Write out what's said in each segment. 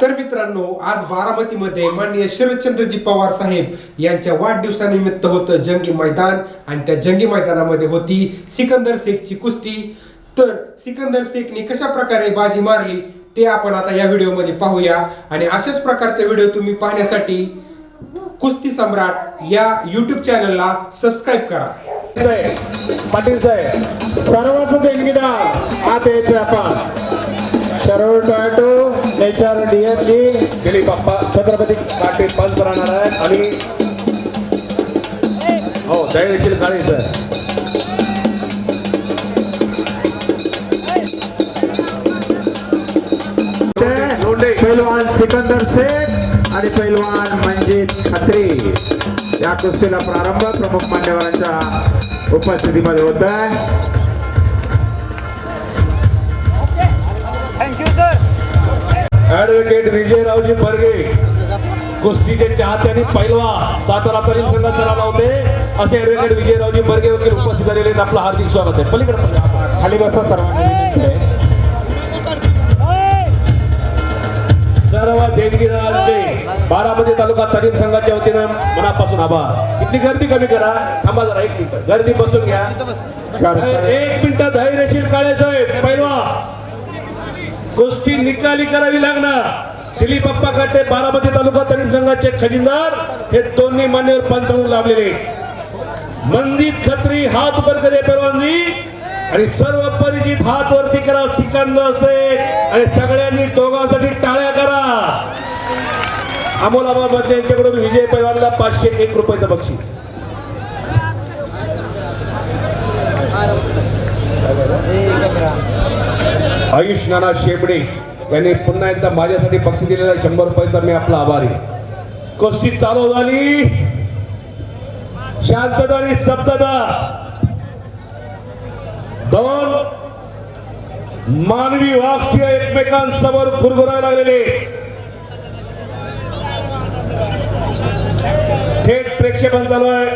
तर मित्रांनो आज बारामतीमध्ये माननीय शरदचंद्रजी पवार साहेब यांच्या वाढदिवसानिमित्त होतं जंगी मैदान आणि त्या जंगी मैदानामध्ये होती सिकंदर शेखची कुस्ती. तर सिकंदर शेखने कशा प्रकारे बाजी मारली ते आपण आता या व्हिडिओमध्ये पाहूया आणि अशाच प्रकारचे व्हिडिओ तुम्ही पाहण्यासाठी कुस्ती सम्राट या यूट्यूब चॅनलला सबस्क्राईब करा. पाटील साहेब सर्वांचं देणगीदार आता यायचं आपण. शरव टोमॅटो नेचर डीएफजी दिलीप बाप्पा छत्रपती पाटील पंच राहणार आहे आणि हो दयशील काळे सर. पैलवान सिकंदर शेख आणि पैलवान मंजित खत्री. या कुस्तीला प्रारंभ प्रमुख मान्यवरांच्या उपस्थितीमध्ये होत आहे. ऍडव्होकेट विजयरावजी बर्गे कुस्तीचे चाहत्यांनी पैलवा सातारा तरी संघात सराव होते. असे ऍडव्होकेट विजयरावजी बर्गे वकील उपस्थित झालेले. आपलं हार्दिक स्वागत आहे. पलीकडे खाली बसा सर्वांनी. सर्व देणगीदारांचे बारामती तालुका तालीम संघाच्या वतीनं मनापासून आभार. इथली गर्दी कमी करा. थांबा जरा एक मिनिट. गर्दी बसून घ्या. एक मिनिट. धैर्यशील काळे साहेब पैलवा. गोष्टी निकाली करावी लागणार. श्री पप्पा काटे बारामती तालुका तालीम संघाचे खजिनदार. हे दोन्ही मान्यवर पंच म्हणून लाभलेले मंजित खत्री हात वर करे परवानगी. आणि सर्व परिचित हात वरती करा सिकंदर शेख आणि सगळ्यांनी दोघांसाठी टाळ्या करा. अमोलाबादमध्ये यांच्याकडून विजय पैलवानला पाचशे एक रुपयाचं बक्षीस. आयुष नाना शेपडे यांनी पुन्हा एकदा माझ्यासाठी पक्ष दिलेला शंभर रुपयाचा मी आपला आभारी कुस्ती चालू झाली. शांतता आणि स्तब्धता दोन मानवी वाक्य एकमेकांसमोर गुरगुरायला लागलेले. थेट प्रेक्षेपण चालू आहे.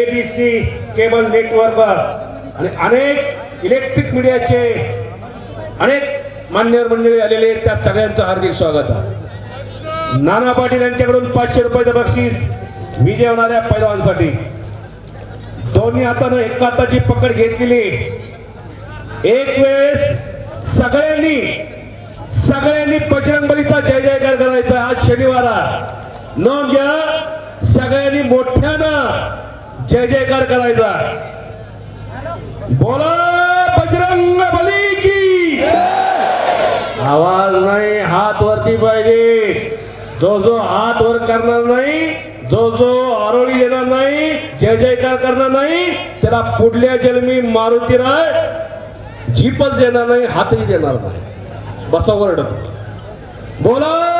एबीसी केबल नेटवर्कवर आणि अनेक इलेक्ट्रिक मीडियाचे अनेक मान्यवर मंडळी आलेले आहेत. त्या सगळ्यांचं हार्दिक स्वागत आहे. नाना पाटील यांच्याकडून पाचशे रुपयाचं बक्षीस विजय होणाऱ्या पैलवानसाठी. दोन्ही हातानं एक हाताची पकड घेतलेली एक वेळेस सगळ्यांनी सगळ्यांनी बजरंगबलीचा जय जयकार करायचा आज शनिवार नोंद घ्या सगळ्यांनी मोठ्यानं जय जयकार करायचा बोला. आवाज नाही हात वरती पाहिजे. जो जो हात वर करणार नाही जो जो आरोळी देणार नाही जय जयकार करणार नाही त्याला पुढल्या जन्मी मारुती राय जीपच देणार नाही हातही देणार नाही. बसा वरडत. बोला.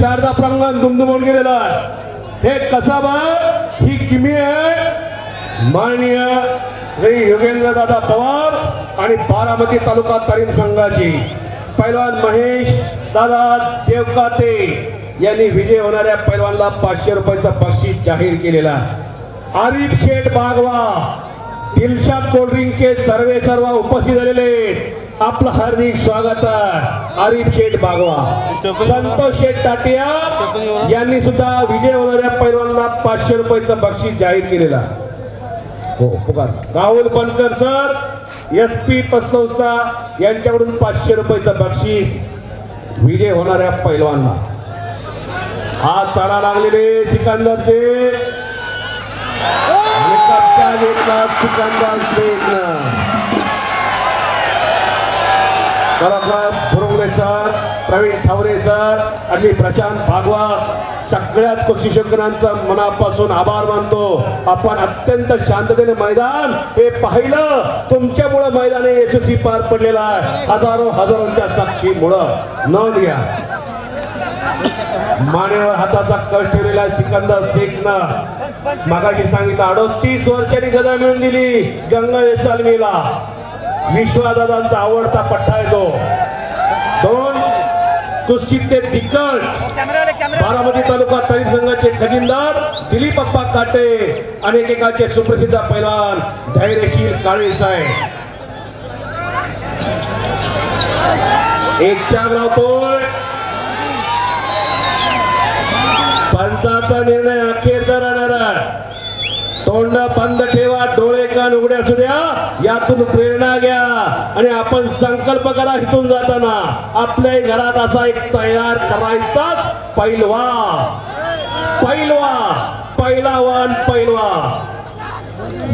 शारदा प्रांगण दुमदुमून गेलेलं आहे. हे कसाबा ही किमी आहे. माननीय योगेंद्र दादा पवार आणि बारामती तालुका तालीम संघाची. पैलवान महेश दादा देवकाते यांनी विजय होणाऱ्या पैलवानला पाचशे रुपयाचा बक्षीस जाहीर केलेला आरिफ शेठ बागवा दिलशाद कोल्ड्रिंकचे सर्वे सर्व उपस्थित झालेले आहेत. आपलं हार्दिक स्वागत आरिफ शेठ बागवा. संतोष शेठ टाटिया यांनी सुद्धा विजय होणाऱ्या पैलवानला पाचशे रुपयाचं बक्षीस जाहीर केलेलं. हो पुकार. Rahul Bankar sir S P पसनवसा यांच्याकडून पाचशे रुपयाचं बक्षीस विजय होणाऱ्या पैलवांना हा चढा लागलेले सिकंदरचे. सिकंदर शेखनं. खरोखर फुरवले सर. प्रवीण ठावरे सर. आणि प्रशांत भागवत सगळ्याच कुस्तीशंकरांचा मनापासून आभार मानतो. आपण अत्यंत शांततेने मैदान हे पाहिलं. तुमच्यामुळं मैदान यशस्वी पार पडलेलं आहे. हजारो हजारोंच्या साक्षीमुळं. न घ्या मानेवर हाताचा कष्ट ठेवलेला सिकंदर शेखनं. मागाशी सांगितलं अडोतीस वर्षांनी गदा मिळून दिली. गंगा सालमीला विश्वादादांचा आवडता पठ्ठा आहे तो. दोन कुस्तीचे तिकट बारामती तालुका सैनिक संघाचे खजिनदार दिलीप अप्पा काटे आणि एकेकाचे सुप्रसिद्ध पैलवान धैर्यशील काळे साहेब. एक चार लावतोय. तोंड बंद ठेवा डोळे कान उघडे असू द्या. यातून प्रेरणा घ्या आणि आपण संकल्प करा इथून जाताना. आपल्या घरात असा एक तयार करायचाच पैलवा. पैलवा पैलावान पैलवा.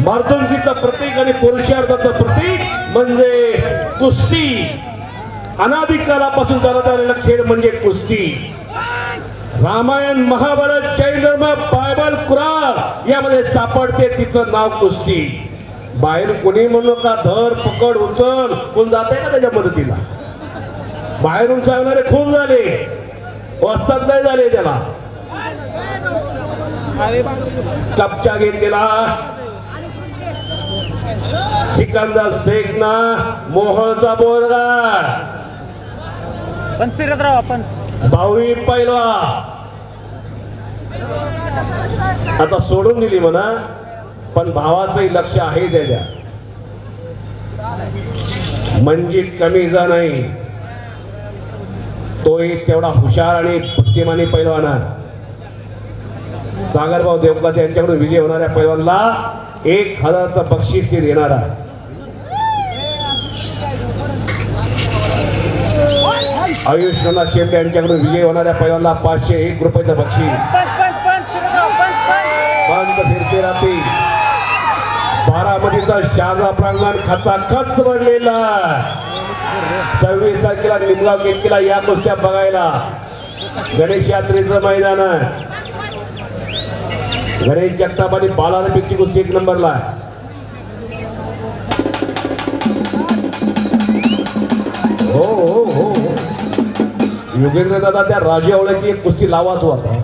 मर्दुंकीचं प्रतीक आणि पुरुषार्थाचं प्रतीक म्हणजे कुस्ती. अनादिकालापासून चालत आलेला खेळ म्हणजे कुस्ती. रामायण महाभारत जैन धर्म बायबल कुराण यामध्ये सापडते तिचं नाव कुस्ती. बाहेर कोणी म्हणू का धर पकड उचल कोण जाते का त्याच्या मदतीला? बाहेरून सांगणारे खून झाले. वस्तात नाही झाले त्याला. कपचा घेतलेला सिकंदर शेख ना मोहनचा बोरगा पंच फिरत राहा आपण. भाऊही पहिला. आता सोडून दिली म्हणा पण भावाचंही लक्ष आहे त्याच्या. म्हणजे कमी जा नाही. तोही तेवढा हुशार आणि बुद्धिमानी पैलवाना सागरभाऊ देवकाते यांच्याकडून विजय होणाऱ्या पैलवानला एक हजारचं बक्षीस ते देणार आहे आयुष नाना शेट्टी यांच्याकडून विजय होणाऱ्या पैलवानला पाचशे एक रुपयाचं बक्षीस बंद फिरते राहते बारामतीचा शारदा प्रांगण खचाखच बनलेला सव्वीस तारखेला निमगाव केला या कुस्त्या बघायला गणेश यात्रेचं मैदान आहे. गणेश जगताप आणि बालारपीची कुस्ती एक नंबरला. हो हो हो हो. योगेंद्र दादा त्या राजावळ्याची एक कुस्ती लावाच होता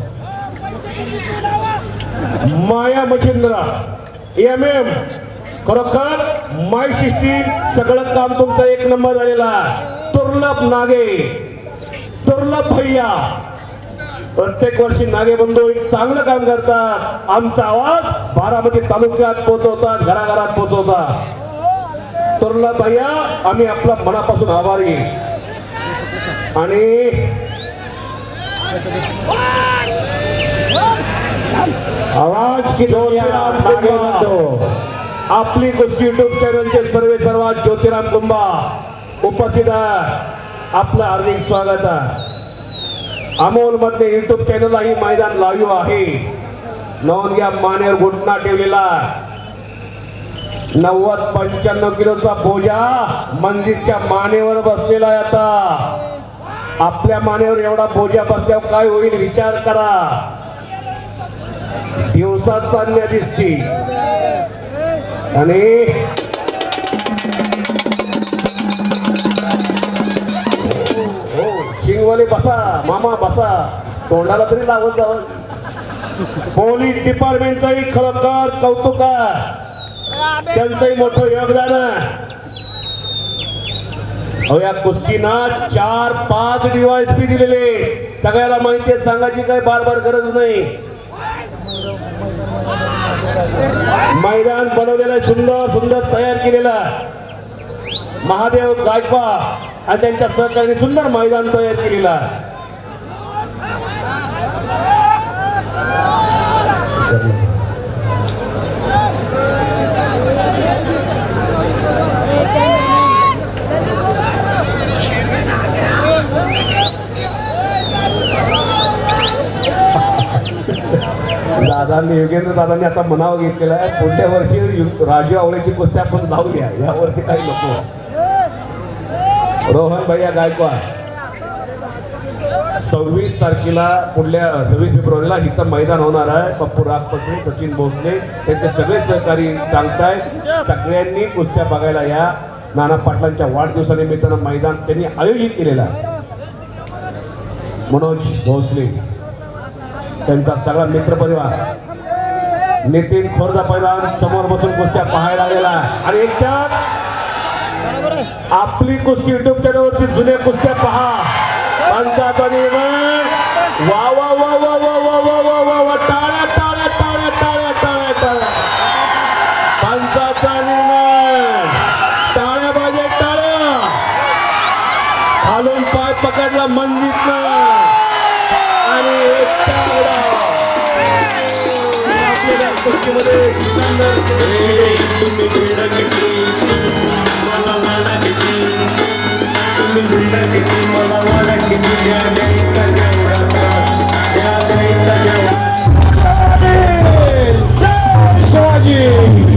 माया मच्छिंद्रा एम एम खरोखर माय सिस्टीम सगळं काम तुमचं एक नंबर झालेला तुर्लभ नागे तुर्लभ भैया. प्रत्येक वर्षी नागे बंधू एक चांगलं काम करतात. आमचा आवाज बारामती तालुक्यात पोहोचवतात घराघरात पोहोचवतात. तुर्लभ भैया आम्ही आपला मनापासून आभारी. आणि आवाज की आपली गोष्टी युट्यूब चॅनलचे सर्वे सर्वात ज्योतिराम कुंभा उपस्थित आपलं हार्दिक स्वागत आहे. अमोलमध्ये युट्यूब चॅनलला ही मैदान लाईव्ह आहे. नोंद घ्या मानेवर घुटना ठेवलेला नव्वद पंच्याण्णव किलोचा बोजा मंदिरच्या मानेवर बसलेला आहे आता. आपल्या मानेवर एवढा बोजा बसल्यावर काय होईल विचार करा. दिवसात चालण्या दिसती आणि हो शिंगवाले बसा मामा बसा. तोंडाला तरी लागत जावं पोलीस डिपार्टमेंटचंही खरोखर कौतुक त्यांचंही मोठं योगदान आहे. अहो या कुस्तीना चार पाच डिवाइस पी दिलेले सगळ्याला माहिती आहे सांगायची काही बार बार गरज नाही. मैदान बनवलेलं सुंदर सुंदर तयार केलेलं महादेव गायकवा आणि त्यांच्या सहकार्याने सुंदर मैदान तयार केलेला आहे. दादांनी योगेंद्र दादांनी आता मनावर घेतलेला आहे पुढच्या वर्षी राजू आवळेची कुस्ती आपण धावूया या वर्षी काही नको. रोहन भैया गायकवाड सव्वीस तारखेला पुढल्या सव्वीस फेब्रुवारीला इथं मैदान होणार आहे. पप्पू रागपसरे सचिन भोसले त्यांचे सगळे सहकारी सांगतायत. सगळ्यांनी कुस्त्या बघायला या. नाना पाटलांच्या वाढदिवसानिमित्तानं मैदान त्यांनी आयोजित केलेलं आहे. मनोज भोसले त्यांचा सगळा मित्रपरिवार. नितीन खोरदा पैलवान समोर बसून कुस्त्या पाहायला गेला आणि एकट्यात आपली कुस्ती युट्यूब चॅनलवरती जुने कुस्त्या पहा पंचाचा वा वा वा वा वा वा वा वा वा वा टाळ्या टाळ्या टाळ्या टाळ्या टाळ्या टाळ्या पंचाचा निर्णय टाळ्या पाहिजे टाळ्या खालून पाय पकडला मनजीतनं कुस्तीमध्ये तुम्ही क्रीडा घेतली मला वाडा घेतली तुम्ही क्रीडा घेतली मला वाडा घेतली त्या गाईचा जेवढा त्रास त्या गाईचा जेवढा शिवाजी.